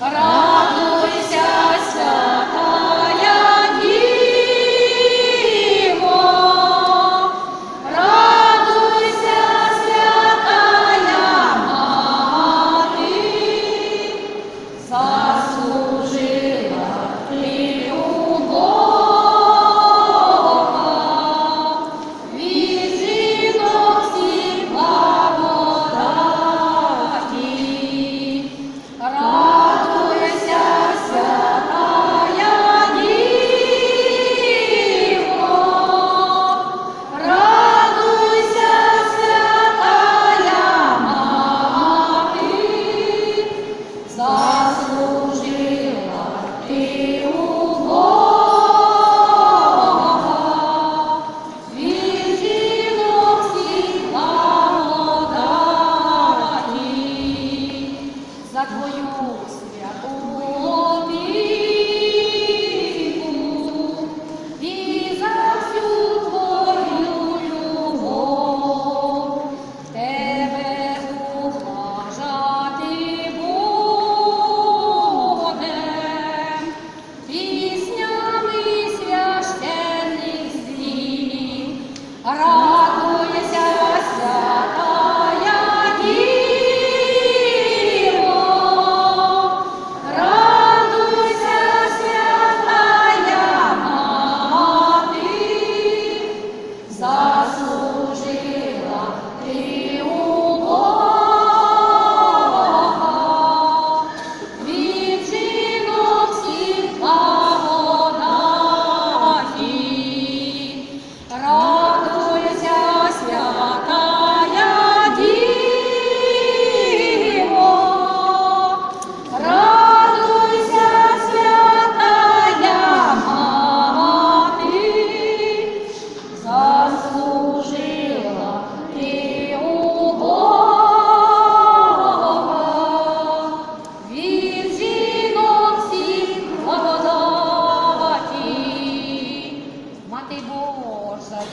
Радуйся, святая Діво, радуйся, святая Мати,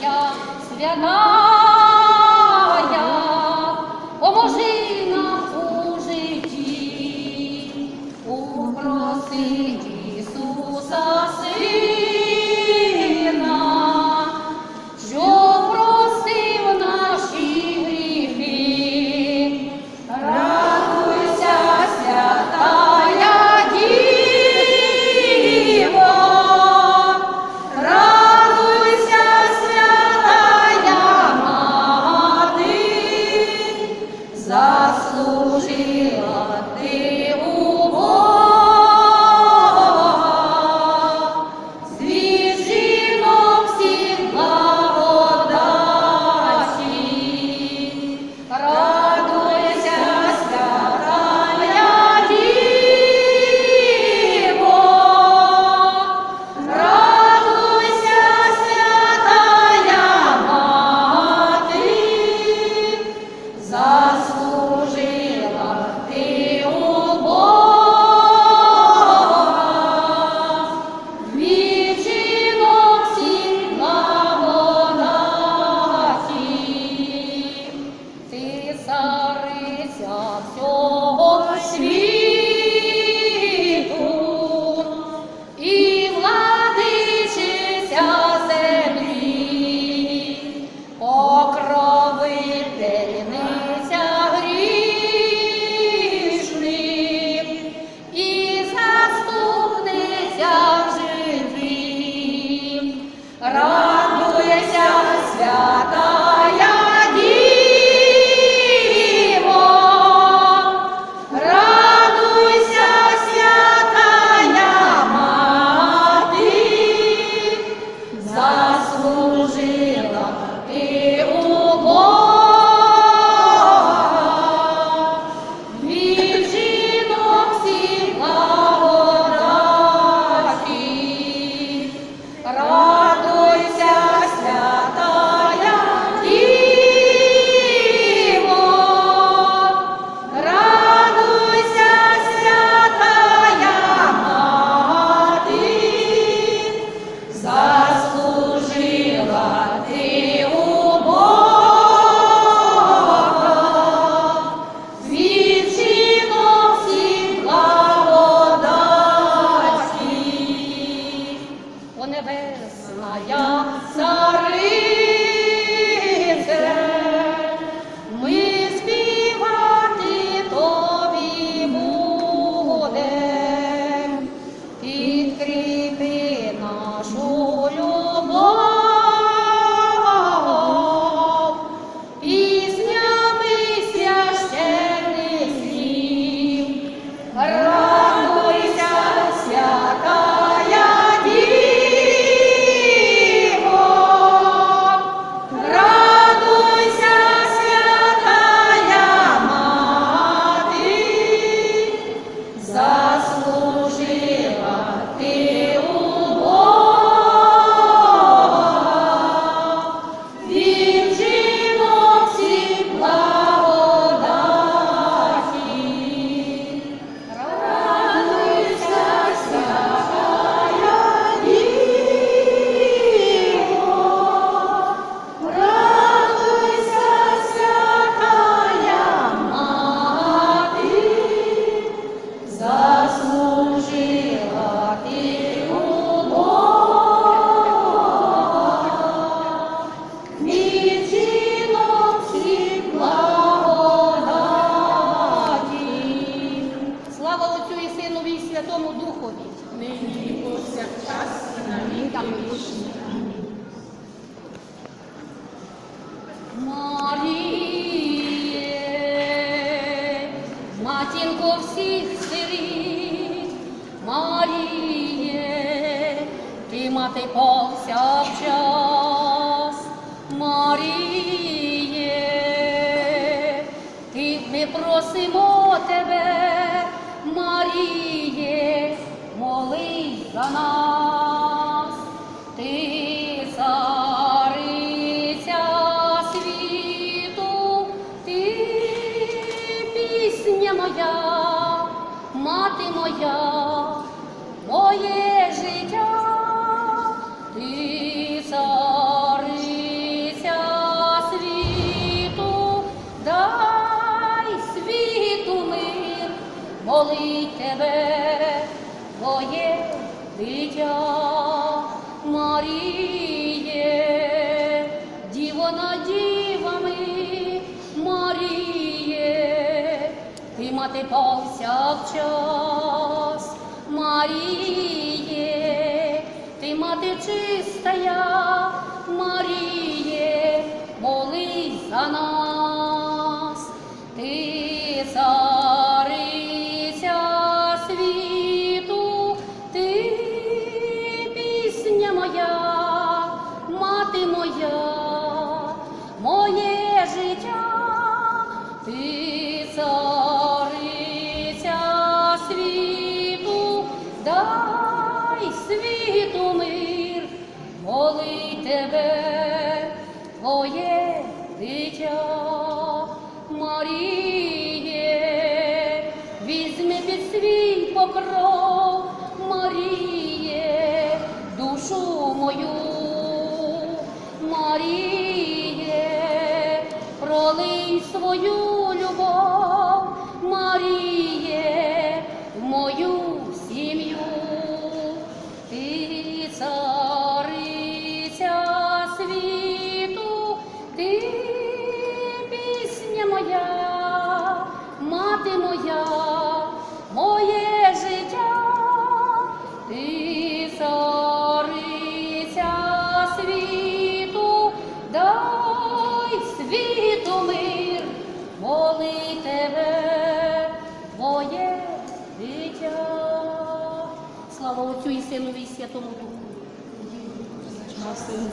Я свяная, поможи. Lord, Небесная, царь. Ти повсякчас, Маріє, ти ми просимо тебе, Маріє, молись за нас, ти цариця світу, ти пісня моя, мати моя, моє молить тебе, твоє дитя, Маріє, діво над дівами, Маріє, ти мати повсякчас, Маріє, ти мати чистая, Маріє, молись за нас, мати моя, моє життя, ти цариця світу, дай світу мир, молить тебе, твоє дитя, Маріє, Suíça Luísa tomou por cu. Nossa, eu não